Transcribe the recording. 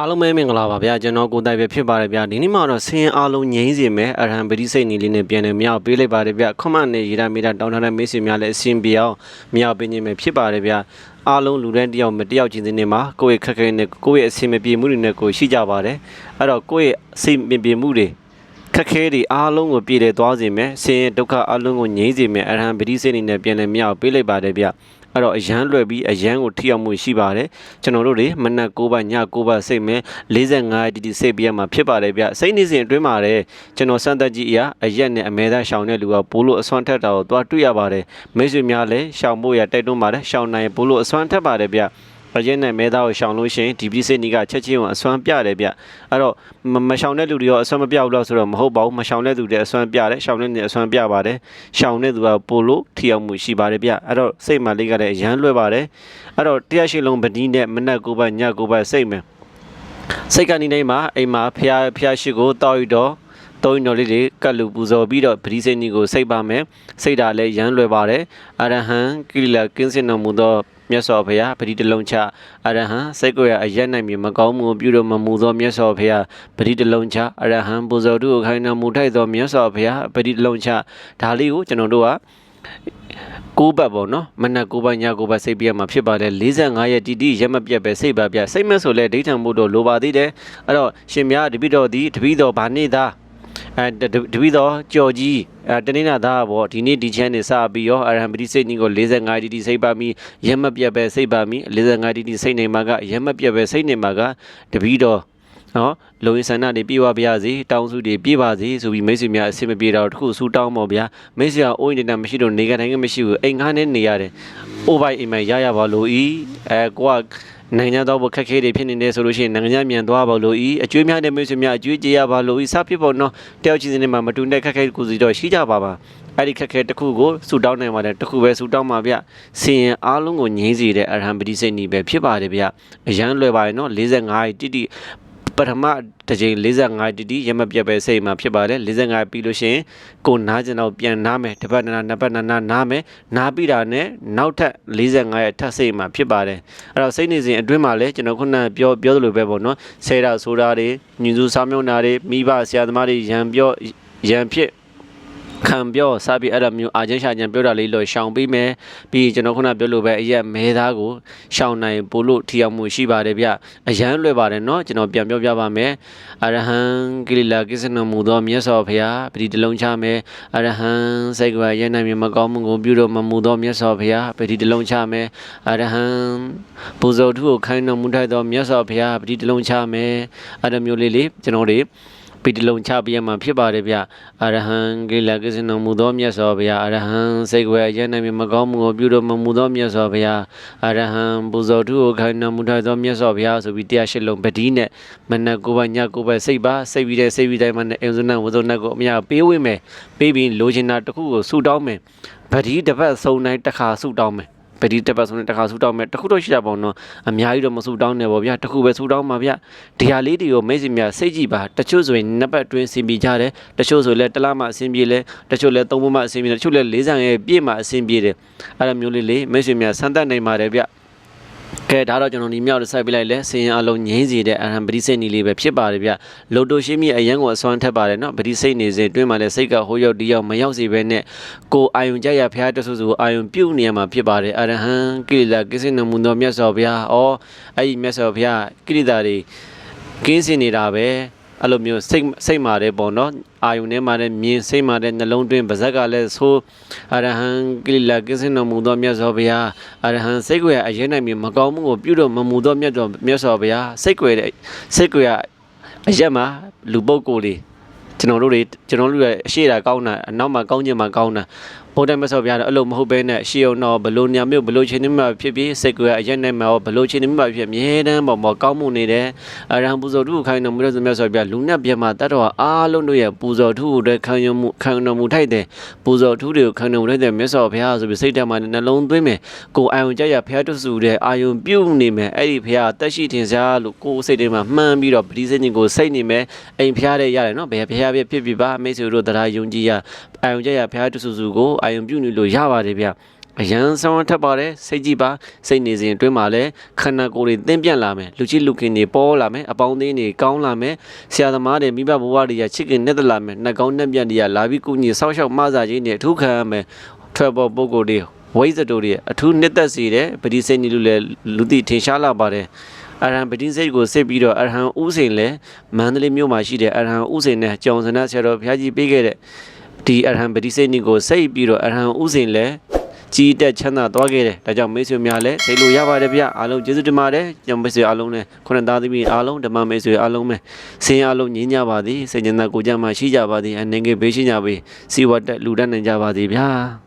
အားလုံးပဲမင်္ဂလာပါဗျာကျွန်တော်ကိုတိုင်ပဲဖြစ်ပါတယ်ဗျာဒီနေ့မှာတော့ဆင်းရဲအားလုံးငြိမ်းစေမယ်အရဟံပတိစိတ်နေလေးနဲ့ပြန်လည်မြောက်ပေးလိုက်ပါတယ်ဗျာခွန်မနဲ့ရေရမီတာတောင်းထားတဲ့မိတ်ဆွေများလည်းအဆင်ပြေအောင်မြောက်ပေးခြင်းပဲဖြစ်ပါတယ်ဗျာအားလုံးလူတိုင်းတယောက်မတယောက်ချင်းစင်းနေမှာကိုယ့်ရဲ့ခက်ခဲနဲ့ကိုယ့်ရဲ့အဆင်မပြေမှုတွေနဲ့ကိုယ်ရှိကြပါတယ်အဲ့တော့ကိုယ့်ရဲ့အဆင်မပြေမှုတွေခက်ခဲတွေအားလုံးကိုပြည်တယ်သွားစေမယ်ဆင်းရဲဒုက္ခအားလုံးကိုငြိမ်းစေမယ်အရဟံပတိစိတ်နေနဲ့ပြန်လည်မြောက်ပေးလိုက်ပါတယ်ဗျာ အဲ့တော့အရန်လွယ်ပြီးအရန်ကိုထိရောက်မှုရှိပါတယ်ကျွန်တော်တို့တွေမနက်9ဘည9ဘစိတ်မဲ45တီတီစိတ်ပြရမှာဖြစ်ပါတယ်ဗျစိတ်နေစဉ်အတွင်းမှာလည်းကျွန်တော်စမ်းသက်ကြည့်အရာအရက်နဲ့အမဲသားရှောင်တဲ့လူကပိုးလို့အစွမ်းထက်တာကိုသွားတွေ့ရပါတယ်မိတ်ဆွေများလည်းရှောင်ဖို့ရတိုက်တွန်းပါတယ်ရှောင်နိုင်ပိုးလို့အစွမ်းထက်ပါတယ်ဗျ အရက်နဲ့မဲသားကိုရှောင်လို့ရှိရင်ဒီပစ္စည်းနီကချက်ချင်းကိုအစွမ်းပြတယ်ဗျအဲ့တော့မမရှောင်တဲ့လူတွေရောအစွမ်းမပြဘူးလို့ဆိုတော့မဟုတ်ပါဘူးမရှောင်တဲ့လူတွေအစွမ်းပြတယ်ရှောင်တဲ့လူတွေအစွမ်းပြပါတယ်ရှောင်တဲ့သူကပိုလို့ထီအောင်မှုရှိပါတယ်ဗျအဲ့တော့စိတ်မှလေးကလည်းအရန်လွယ်ပါတယ်အဲ့တော့တရားရှိလုံးပတိနဲ့မနက်9ဘည9ဘစိတ်မယ်စိတ်ကနေနေမှာအိမ်မှာဖျားဖျားရှိကိုတောက်ရတော့တုံးတော်လေးတွေကတ်လူပူဇော်ပြီးတော့ပရိစိတ်နီကိုစိတ်ပါမယ်စိတ်ဓာတ်လည်းရမ်းလွယ်ပါတယ်အရဟံကိလကင်းစင်တော်မူသော မြတ်စွာဘုရားပရိတလုံးချအရဟံစိတ်ကိုယ်ရအရက်နိုင်မြေမကောင်းမှုကိုပြုလို့မမူသောမြတ်စွာဘုရားပရိတလုံးချအရဟံပူဇော်တုကိုခိုင်းတော်မူထိုက်သောမြတ်စွာဘုရားပရိတလုံးချဒါလေးကိုကျွန်တော်တို့ကကိုးဘတ်ပေါ့နော်မနက်ကိုးဘတ်ညကိုးဘတ်စိတ်ပြရမှာဖြစ်ပါတယ်45ရက်တီတီရက်မပြတ်ပဲစိတ်ပါပြစိတ်မဆိုလဲဒိဋ္ဌံမှုတို့လိုပါသေးတယ်အဲ့တော့ရှင်များတပိတော်ဒီတပိတော်ဗာနေသား အဲတတပိတော်ကြော်ကြီးအဲတနေ့နာသားပေါ့ဒီနေ့ဒီချမ်းနေစပြီးရောအရဟံပတိစိတ်ကြီးကို45တီတီစိတ်ပါမိရက်မပြတ်ပဲစိတ်ပါမိ45တီတီစိတ်နေမှာကရက်မပြတ်ပဲစိတ်နေမှာကတပိတော် နော်လုံရင်ဆန္ဒတွေပြေဝပါရစေတောင်းစုတွေပြေပါစေဆိုပြီးမိတ်ဆွေများအဆင်မပြေတော့တခုဆူတောင်းပါဗျာမိတ်ဆွေကအိုးရင်တန်မရှိတော့နေကတိုင်းကမရှိဘူးအိမ်ငါးနဲ့နေရတယ်အိုးပိုင်အိမ်မှာရရပါလို့ဤအဲကိုကနိုင်ငံတော်ဘခက်ခဲတွေဖြစ်နေတယ်ဆိုလို့ရှိရင်နိုင်ငံမြန်သွားပါလို့ဤအကျွေးများတဲ့မိတ်ဆွေများအကျွေးကြေးရပါလို့ဤစဖြစ်ပေါ်တော့တယောက်ချင်းစနေမှာမတူတဲ့ခက်ခဲကိုစီတော့ရှိကြပါပါအဲ့ဒီခက်ခဲတစ်ခုကိုဆူတောင်းနိုင်ပါတယ်တစ်ခုပဲဆူတောင်းပါဗျစင်ရင်အားလုံးကိုငြိမ်းစေတဲ့အရဟံပတိစိတ်နီးပဲဖြစ်ပါတယ်ဗျအရန်လွယ်ပါတယ်နော်45တိတိ ပထမတစ်ချိန်45တီတီရမပြတ်ပဲစိတ်မှာဖြစ်ပါတယ်45ပြီးလို့ရှိရင်ကိုနားကျင်တော့ပြန်နားမယ်တစ်ပတ်နာနှစ်ပတ်နာနာနားမယ်နားပြီးတာနဲ့နောက်ထပ်45ရဲ့ထပ်စိတ်မှာဖြစ်ပါတယ်အဲ့တော့စိတ်နေစဉ်အတွင်းမှာလည်းကျွန်တော်ခုနကပြောပြောသလိုပဲပေါ့နော်ဆဲတာဆိုတာတွေညဉ့်စုဆောင်းမြုံတာတွေမိဘဆရာသမားတွေရံပြောရံဖြစ် ခံပြောစပြီးအဲ့ဒါမျိုးအာချင်းရှာချင်းပြောတာလေးလို့ရှောင်ပေးမယ်ပြီးကျွန်တော်ခုနပြောလို့ပဲအရက်မဲသားကိုရှောင်နိုင်ပို့လို့ထီအောင်မှုရှိပါတယ်ဗျအရန်လွယ်ပါတယ်เนาะကျွန်တော်ပြန်ပြောပြပါမယ်အရဟံကိလလာကိစ္စနမူသောမြတ်စွာဘုရားပရိတလုံးချမယ်အရဟံစိတ်ကရဲနိုင်မြမကောင်းမှုကိုပြုလို့မမူသောမြတ်စွာဘုရားပရိတလုံးချမယ်အရဟံပူဇော်ထုကိုခိုင်းတော်မူထိုက်သောမြတ်စွာဘုရားပရိတလုံးချမယ်အဲ့ဒါမျိုးလေးလေးကျွန်တော်တွေ ပိတလုံးချပြရမှာဖြစ်ပါတယ်ဗျအရဟံကိလကိစ္စနမူသောမြတ်စွာဘုရားအရဟံစိတ်ွယ်အရင်နိုင်မကောင်းမှုကိုပြုတော်မူသောမြတ်စွာဘုရားအရဟံပူဇော်ထုကိုခိုင်းတော်မူထိုက်သောမြတ်စွာဘုရားဆိုပြီးတရားရှိလုံးပတိနဲ့မနက်ကိုပါညကိုပါစိတ်ပါစိတ်ပြီးတဲ့စိတ်ပြီးတိုင်းမှာနဲ့အင်ဇုနဝဇုနကိုအမြပေးဝိမယ်ပေးပြီးလိုချင်တာတစ်ခုကိုဆုတောင်းမယ်ပတိတစ်ပတ်စုံတိုင်းတစ်ခါဆုတောင်းမယ် ပတိတက်ပတ်ဆုံးတစ်ခါဆူတောင်းမယ်တခုတော့ရှိတာပေါ့နော်အများကြီးတော့မဆူတောင်းနဲ့ပေါ့ဗျာတခုပဲဆူတောင်းပါဗျာဒီဟာလေးတွေကိုမိတ်ဆွေများစိတ်ကြည့်ပါတချို့ဆိုရင်နှစ်ပတ်တွင်းဆင်ပြေကြတယ်တချို့ဆိုလည်းတစ်လမှအဆင်ပြေလဲတချို့လည်းသုံးပတ်မှအဆင်ပြေတယ်တချို့လည်း၄ဆန်ရဲ့ပြည့်မှအဆင်ပြေတယ်အဲ့လိုမျိုးလေးလေးမိတ်ဆွေများဆန်းသက်နိုင်ပါတယ်ဗျ ကဲဒါတော့ကျွန်တော်ဒီမြောက်စိုက်ပြလိုက်လဲစင်ရင်အလုံးငိမ့်စီတဲ့အရန်ပတိစိတ်နီလေးပဲဖြစ်ပါတယ်ဗျလိုတိုရှိမိအရန်ကိုအစွမ်းထက်ပါတယ်နော်ပတိစိတ်နေစဉ်တွင်းမှာလဲစိတ်ကဟိုရောက်ဒီရောက်မရောက်စီပဲနဲ့ကိုအာယုံကြရဖျားတဆူဆူအာယုံပြုတ်နေရမှာဖြစ်ပါတယ်အရဟံကိလေသာကိစ္စနမူသောမြတ်စွာဘုရားဩအဲ့ဒီမြတ်စွာဘုရားကိလေသာတွေကင်းစင်နေတာပဲ အဲ့လိုမျိုးစိတ်စိတ်မာတယ်ပေါ့နော်အာယုန်ထဲမှာလည်းမြင်စိတ်မာတဲ့နှလုံးသွင်းပါဇက်ကလည်းဆိုးအရဟံကိလကိစ္စနမူသောမြတ်စွာဘုရားအရဟံစိတ်ကိုယ်အရင်နိုင်မြင်မကောင်းမှုကိုပြုတော့မမူသောမြတ်တော်မြတ်စွာဘုရားစိတ်ကိုယ်တဲ့စိတ်ကိုယ်အရက်မှာလူပုဂ္ဂိုလ်တွေကျွန်တော်တို့တွေကျွန်တော်တို့ရဲ့အရှိတာကောင်းတာအနောက်မှာကောင်းခြင်းမှာကောင်းတာ ဘုရားမဆောပြတော့အဲ့လိုမဟုတ်ဘဲနဲ့ရှေးအောင်တော့ဘလို့ညာမျိုးဘလို့ချင်းနေမှာဖြစ်ဖြစ်စိတ်ကိုယ်အရက်နဲ့မှာဘလို့ချင်းနေမှာဖြစ်အမြဲတမ်းပေါ့မောကောင်းမှုနေတယ်အရဟံပူဇော်ထုခိုင်းတော်မူတဲ့မြတ်စွာဘုရားလူနဲ့ပြမှာတတ်တော်အားလုံးတို့ရဲ့ပူဇော်ထုတွေခံရမှုခံတော်မူထိုက်တယ်ပူဇော်ထုတွေကိုခံတော်မူထိုက်တယ်မြတ်စွာဘုရားဆိုပြီးစိတ်ထဲမှာနှလုံးသွင်းမယ်ကိုအာယုံကြရဘုရားတဆူတဲ့အာယုံပြုတ်နေမယ်အဲ့ဒီဘုရားတက်ရှိထင်ရှားလို့ကိုယ်စိတ်ထဲမှာမှန်းပြီးတော့ပတိစိတ်ညင်ကိုစိတ်နေမယ်အိမ်ဘုရားတဲ့ရတယ်နော်ဘယ်ဘုရားဖြစ်ဖြစ်ပါမိတ်ဆွေတို့တရားယုံကြည်ရအာယုံကြရဘုရားတဆူဆူကိုအာယုံပြုတ်နေလို့ရပါတယ်ဗျအရန်ဆောင်ထပ်ပါတယ်စိတ်ကြည့်ပါစိတ်နေစဉ်အတွင်းမှာလည်းခန္ဓာကိုယ်တွေသင်ပြန့်လာမယ်လူကြီးလူခင်တွေပေါ်လာမယ်အပေါင်းအသင်းတွေကောင်းလာမယ်ဆရာသမားတွေမိဘဘဝတွေကချစ်ခင်နဲ့တက်လာမယ်နှက်ကောင်းနှက်ပြန့်တွေကလာပြီးကုညီဆောက်ရှောက်မဆာခြင်းတွေအထူးခံရမယ်ထွက်ပေါ်ပုဂ္ဂိုလ်တွေဝိဇ္ဇတိုတွေအထူးနှစ်သက်စေတယ်ပရိစိတ်နေလို့လည်းလူသိထင်ရှားလာပါတယ်အရဟံပတိစိတ်ကိုစစ်ပြီးတော့အရဟံဥစိန်လည်းမန္တလေးမြို့မှာရှိတဲ့အရဟံဥစိန်နဲ့ကြောင်စနဆရာတော်ဘုရားကြီးပေးခဲ့တဲ့ ဒီအရဟံပတိစိတ်နေကိုစိတ်ပြီးတော့အရဟံဥစိန်လည်းကြီးတက်ချမ်းသာသွားခဲ့တယ်ဒါကြောင့်မိတ်ဆွေများလည်းစိတ်လို့ရပါတယ်ဗျအားလုံးကျေးဇူးတင်ပါတယ်ညမိတ်ဆွေအားလုံးလည်းခုနသားသမီးအားလုံးဓမ္မမိတ်ဆွေအားလုံးပဲဆင်းအားလုံးညီညပါသည်စိတ်ညံသာကိုကြမှာရှိကြပါသည်အနေငယ်ဘေးရှိကြပါစီဝတ်တက်လူတတ်နိုင်ကြပါသည်ဗျာ